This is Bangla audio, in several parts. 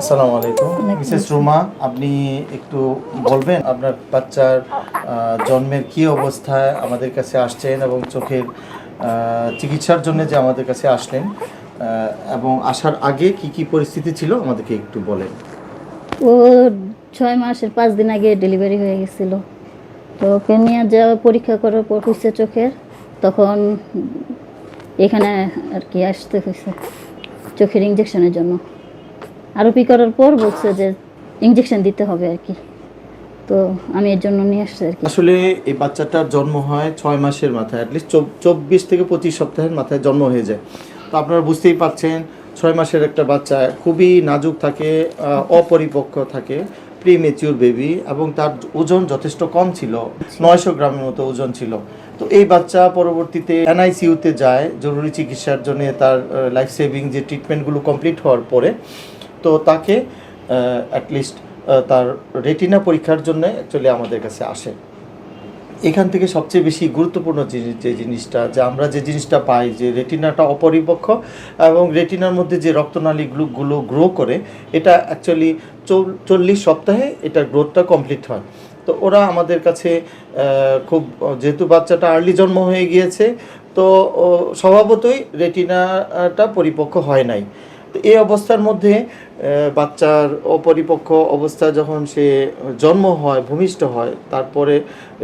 আসসালামু আলাইকুম। মিসেস রুমা আপনি একটু বলবেন আপনার বাচ্চার জন্মের কি অবস্থায় আমাদের কাছে আসছেন এবং চোখের চিকিৎসার জন্য যে আমাদের কাছে আসলেন এবং আসার আগে কি কি পরিস্থিতি ছিল আমাদেরকে একটু বলেন। ও ছয় মাসের পাঁচ দিন আগে ডেলিভারি হয়ে গেছিল। তো ওকে নিয়ে যাওয়া পরীক্ষা করার পর হয়েছে চোখের তখন এখানে আর কি আসতে হয়েছে চোখের ইঞ্জেকশনের জন্য। আরোপি করার পর বলছে যে ইঞ্জেকশন দিতে হবে আর কি। তো আমি এর জন্য নিয়ে আসছি আর কি। আসলে এই বাচ্চাটার জন্ম হয় ছয় মাসের মাথায় অ্যাটলিস্ট চব্বিশ থেকে পঁচিশ সপ্তাহের মাথায় জন্ম হয়ে যায়। তো আপনারা বুঝতেই পারছেন, ছয় মাসের একটা বাচ্চা খুবই নাজুক থাকে অপরিপক্ক থাকে প্রি মেচিউর বেবি এবং তার ওজন যথেষ্ট কম ছিল, নয়শো গ্রামের মতো ওজন ছিল। তো এই বাচ্চা পরবর্তীতে এনআইসিউতে যায়, জরুরি চিকিৎসার জন্য তার লাইফ সেভিং যে ট্রিটমেন্টগুলো কমপ্লিট হওয়ার পরে তো তাকে অ্যাটলিস্ট তার রেটিনা পরীক্ষার জন্য অ্যাকচুয়ালি আমাদের কাছে আসে। এখান থেকে সবচেয়ে বেশি গুরুত্বপূর্ণ জিনিস, যে জিনিসটা, যে আমরা যে জিনিসটা পাই, যে রেটিনাটা অপরিপক্ষ এবং রেটিনার মধ্যে যে রক্তনালীগুলো গ্রো করে, এটা অ্যাকচুয়ালি চল্লিশ সপ্তাহে এটার গ্রোথটা কমপ্লিট হয়। তো ওরা আমাদের কাছে খুব, যেহেতু বাচ্চাটা আর্লি জন্ম হয়ে গিয়েছে, তো স্বভাবতই রেটিনাটা পরিপক্ক হয় নাই। তো এই অবস্থার মধ্যে বাচ্চার অপরিপক্ক অবস্থা যখন সে জন্ম হয়, ভূমিষ্ঠ হয়, তারপরে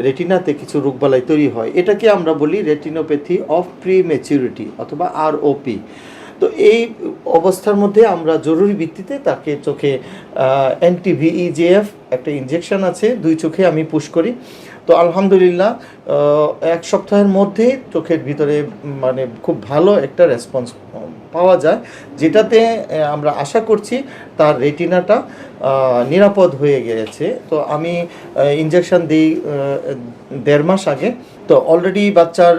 রেটিনাতে কিছু রোগবালাই তৈরি হয়, এটাকে আমরা বলি রেটিনোপ্যাথি অফ প্রি ম্যাচিউরিটি অথবা আর ওপি তো এই অবস্থার মধ্যে আমরা জরুরি ভিত্তিতে তাকে চোখে এনটিভিইজেএফ একটা ইনজেকশন আছে, দুই চোখে আমি পুশ করি। তো আলহামদুলিল্লাহ এক সপ্তাহের মধ্যে চোখের ভিতরে মানে খুব ভালো একটা রেসপন্স পাওয়া যায়, যেটাতে আমরা আশা করছি তার রেটিনাটা নিরাপদ হয়ে গিয়েছে। তো আমি ইনজেকশন দিই দেড় মাস আগে। তো অলরেডি বাচ্চার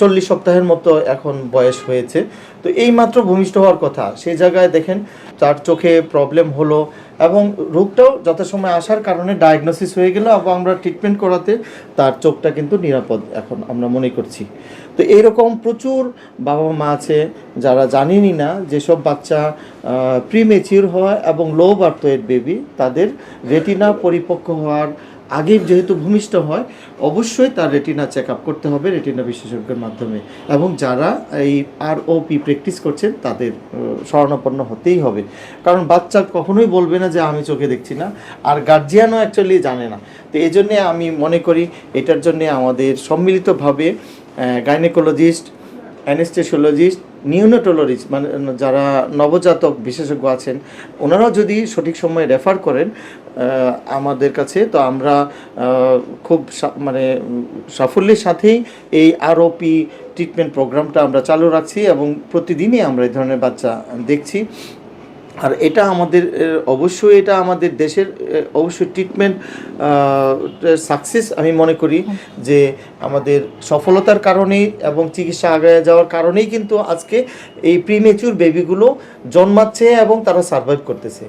চল্লিশ সপ্তাহের মতো এখন বয়স হয়েছে। তো এই মাত্র ভূমিষ্ঠ হওয়ার কথা। সেই জায়গায় দেখেন, তার চোখে প্রবলেম হলো এবং রোগটাও যথাসময় আসার কারণে ডায়াগনোসিস হয়ে গেল। এবং আমরা ট্রিটমেন্ট করাতে তার চোখটা কিন্তু নিরাপদ এখন আমরা মনে করছি। তো এইরকম প্রচুর বাবা মা আছে যারা জানেনই না যেসব বাচ্চা প্রিমেচিউর হয় এবং লো বার্থ ওয়েট বেবি তাদের রেটিনা পরিপক্ক হওয়ার আগে যেহেতু ভূমিষ্ঠ হয় অবশ্যই তার রেটিনা চেক আপ করতে হবে রেটিনা বিশেষজ্ঞের মাধ্যমে। এবং যারা এই আর ও পি প্র্যাকটিস করছেন তাদের আহ, শরণাপন্ন হতেই হবে। কারণ বাচ্চা কখনোই বলবে না যে আমি চোখে দেখছি না আর গার্জিয়ানও অ্যাকচুয়ালি জানে না। তো এই জন্যে আমি মনে করি এটার জন্যে আমাদের সম্মিলিতভাবে গাইনেকোলজিস্ট অ্যানেস্থেসিওলজিস্ট নিউনোটোলজিস্ট মানে যারা নবজাতক বিশেষজ্ঞ আছেন, ওনারাও যদি সঠিক সময়ে রেফার করেন আমাদের কাছে, তো আমরা খুব মানে সাফল্যের সাথেই এই আরওপি ট্রিটমেন্ট প্রোগ্রামটা আমরা চালু রাখছি এবং প্রতিদিনই আমরা এই ধরনের বাচ্চা দেখছি। আর এটা আমাদের অবশ্যই এটা আমাদের দেশের অবশ্যই ট্রিটমেন্ট সাকসেস আমি মনে করি যে আমাদের সফলতার কারণেই এবং চিকিৎসা আগে যাওয়ার কারণেই কিন্তু আজকে এই প্রিমেচুর বেবিগুলো জন্মাচ্ছে এবং তারা সার্ভাইভ করতেছে।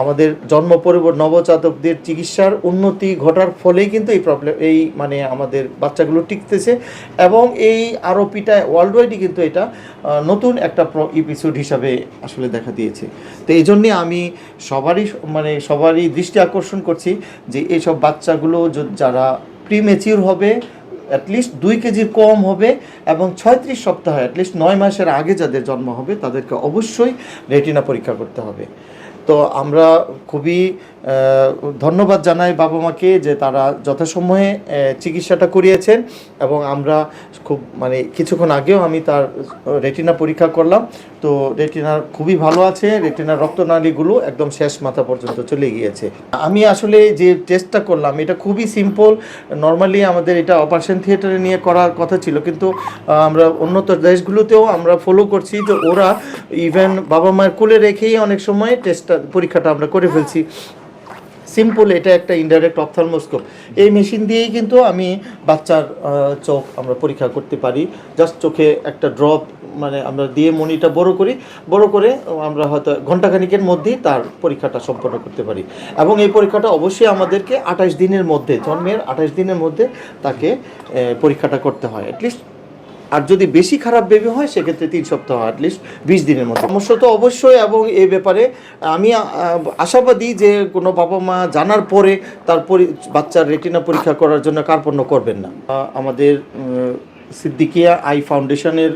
আমাদের জন্ম পরিবর নবজাতকদের চিকিৎসার উন্নতি ঘটার ফলেই কিন্তু এই প্রবলেম এই মানে আমাদের বাচ্চাগুলো টিকতেছে এবং এই আরোপিটা ওয়ার্ল্ড ওয়াইডই কিন্তু এটা নতুন একটা এপিসোড হিসাবে আসলে দেখা দিয়েছে। তো এই জন্যে আমি সবারই মানে সবারই দৃষ্টি আকর্ষণ করছি যে এইসব বাচ্চাগুলো যারা প্রিমেচিউর হবে অ্যাটলিস্ট দুই কেজির কম হবে এবং ছয়ত্রিশ সপ্তাহ অ্যাটলিস্ট নয় মাসের আগে যাদের জন্ম হবে, তাদেরকে অবশ্যই রেটিনা পরীক্ষা করতে হবে। তো আমরা খুবই ধন্যবাদ জানাই বাবা মাকে যে তারা যথাসময়ে চিকিৎসাটা করিয়েছেন এবং আমরা খুব মানে কিছুক্ষণ আগেও আমি তার রেটিনা পরীক্ষা করলাম। তো রেটিনার খুবই ভালো আছে, রেটিনার রক্তনালীগুলো একদম শেষ মাথা পর্যন্ত চলে গিয়েছে। আমি আসলে যে টেস্টটা করলাম, এটা খুবই সিম্পল নর্মালি আমাদের এটা অপারেশন থিয়েটারে নিয়ে করার কথা ছিল, কিন্তু আমরা উন্নত দেশগুলোতেও আমরা ফলো করছি যে ওরা ইভেন বাবা মায়ের কোলে রেখেই অনেক সময় টেস্টটা পরীক্ষাটা আমরা করে ফেলছি। সিম্পল এটা একটা ইনডাইরেক্ট অপথলমোস্কোপ এই মেশিন দিয়েই কিন্তু আমি বাচ্চার চোখ আমরা পরীক্ষা করতে পারি। জাস্ট চোখে একটা ড্রপ মানে আমরা দিয়ে মনিটা বড় করি। বড় করে আমরা হয়তো ঘন্টাখানিকের মধ্যেই তার পরীক্ষাটা সম্পন্ন করতে পারি। এবং এই পরীক্ষাটা অবশ্যই আমাদেরকে আঠাশ দিনের মধ্যে, জন্মের আঠাশ দিনের মধ্যে তাকে পরীক্ষাটা করতে হয়। অ্যাটলিস্ট আর যদি বেশি খারাপ বেবি হয়, সেক্ষেত্রে তিন সপ্তাহ অ্যাটলিস্ট বিশ দিনের মতো সমস্যা তো অবশ্যই এবং এ ব্যাপারে আমি আশাবাদী যে কোনো বাবা মা জানার পরে তার বাচ্চার রেটিনা পরীক্ষা করার জন্য কার্পণ্য করবেন না। আমাদের সিদ্দিকিয়া আই ফাউন্ডেশনের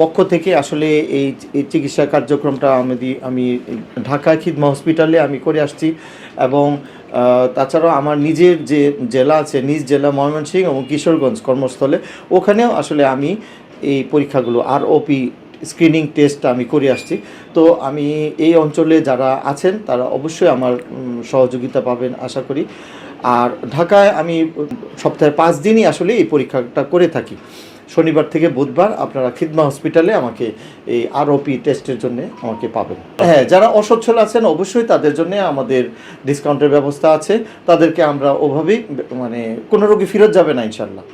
পক্ষ থেকে আসলে এই চিকিৎসা কার্যক্রমটা আমি আমি ঢাকা খিদমা হসপিটালে আমি করে আসছি এবং তাছাড়াও আমার নিজের যে জেলা আছে, নিজ জেলা ময়মনসিংহ এবং কিশোরগঞ্জ কর্মস্থলে, ওখানেও আসলে আমি এই পরীক্ষাগুলো আর ওপি স্ক্রিনিং টেস্ট আমি করে আসছি। তো আমি এই অঞ্চলে যারা আছেন, তারা অবশ্যই আমার সহযোগিতা পাবেন, আশা করি। আর ঢাকায় আমি সপ্তাহে পাঁচ দিনই আসলে এই পরীক্ষাটা করে থাকি। শনিবার থেকে বুধবার আপনারা খিদমা হসপিটালে আমাকে এই আরওপি টেস্টের জন্য আমাকে পাবেন। হ্যাঁ যারা অসচ্ছল আছেন অবশ্যই তাদের জন্য আমাদের ডিসকাউন্টের ব্যবস্থা আছে। তাদেরকে আমরা ওভাবেই মানে কোনো রোগী ফেরত যাবে না ইনশাল্লাহ